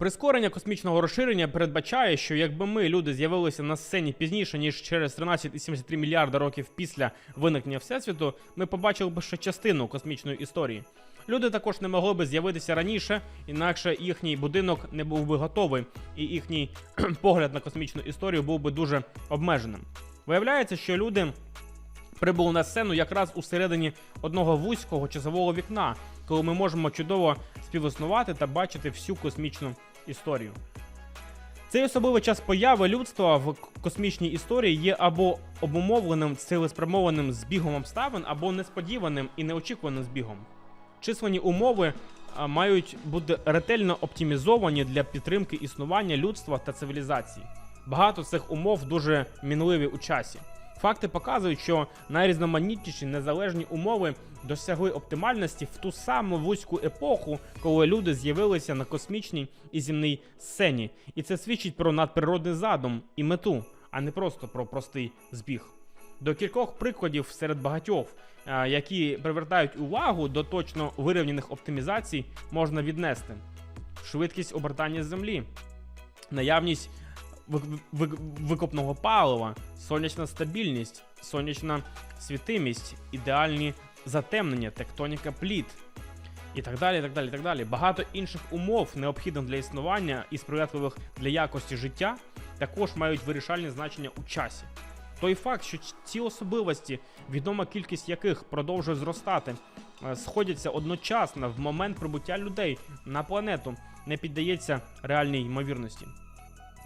Прискорення космічного розширення передбачає, що якби ми, люди, з'явилися на сцені пізніше, ніж через 13,73 мільярда років після виникнення Всесвіту, ми побачили б ще частину космічної історії. Люди також не могли би з'явитися раніше, інакше їхній будинок не був би готовий, і їхній погляд на космічну історію був би дуже обмеженим. Виявляється, що люди прибули на сцену якраз у середині одного вузького часового вікна, коли ми можемо чудово співіснувати та бачити всю космічну історію. Цей особливий час появи людства в космічній історії є або обумовленим цілеспрямованим збігом обставин, або несподіваним і неочікуваним збігом. Численні умови мають бути ретельно оптимізовані для підтримки існування людства та цивілізації. Багато цих умов дуже мінливі у часі. Факти показують, що найрізноманітніші незалежні умови досягли оптимальності в ту саму вузьку епоху, коли люди з'явилися на космічній і земній сцені. І це свідчить про надприродний задум і мету, а не просто про простий збіг. До кількох прикладів серед багатьох, е, які привертають увагу до точно вирівняних оптимізацій, можна віднести швидкість обертання землі, наявність викопного палива, сонячна стабільність, сонячна світимість, ідеальні затемнення, тектоніка пліт. І так далі, і так далі, і так далі. Багато інших умов, необхідних для існування і сприятливих для якості життя, також мають вирішальне значення у часі. Той факт, що ці особливості, відома кількість яких продовжує зростати, е, сходяться одночасно в момент прибуття людей на планету, не піддається реальній ймовірності.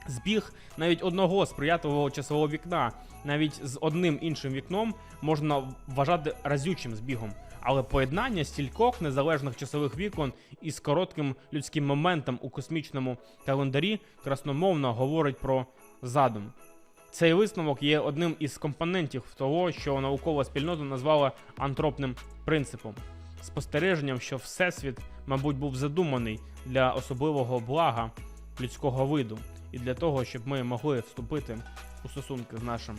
Збіг навіть одного сприятливого часового вікна, навіть з одним іншим вікном можна вважати разючим збігом. Але поєднання стількох незалежних часових вікон із коротким людським моментом у космічному календарі красномовно говорить про задум. Цей висновок є одним із компонентів того, що наукова спільнота назвала антропним принципом, спостереженням, що всесвіт, мабуть, був задуманий для особливого блага людського виду і для того, щоб ми могли вступити у стосунки з нашим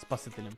Спасителем.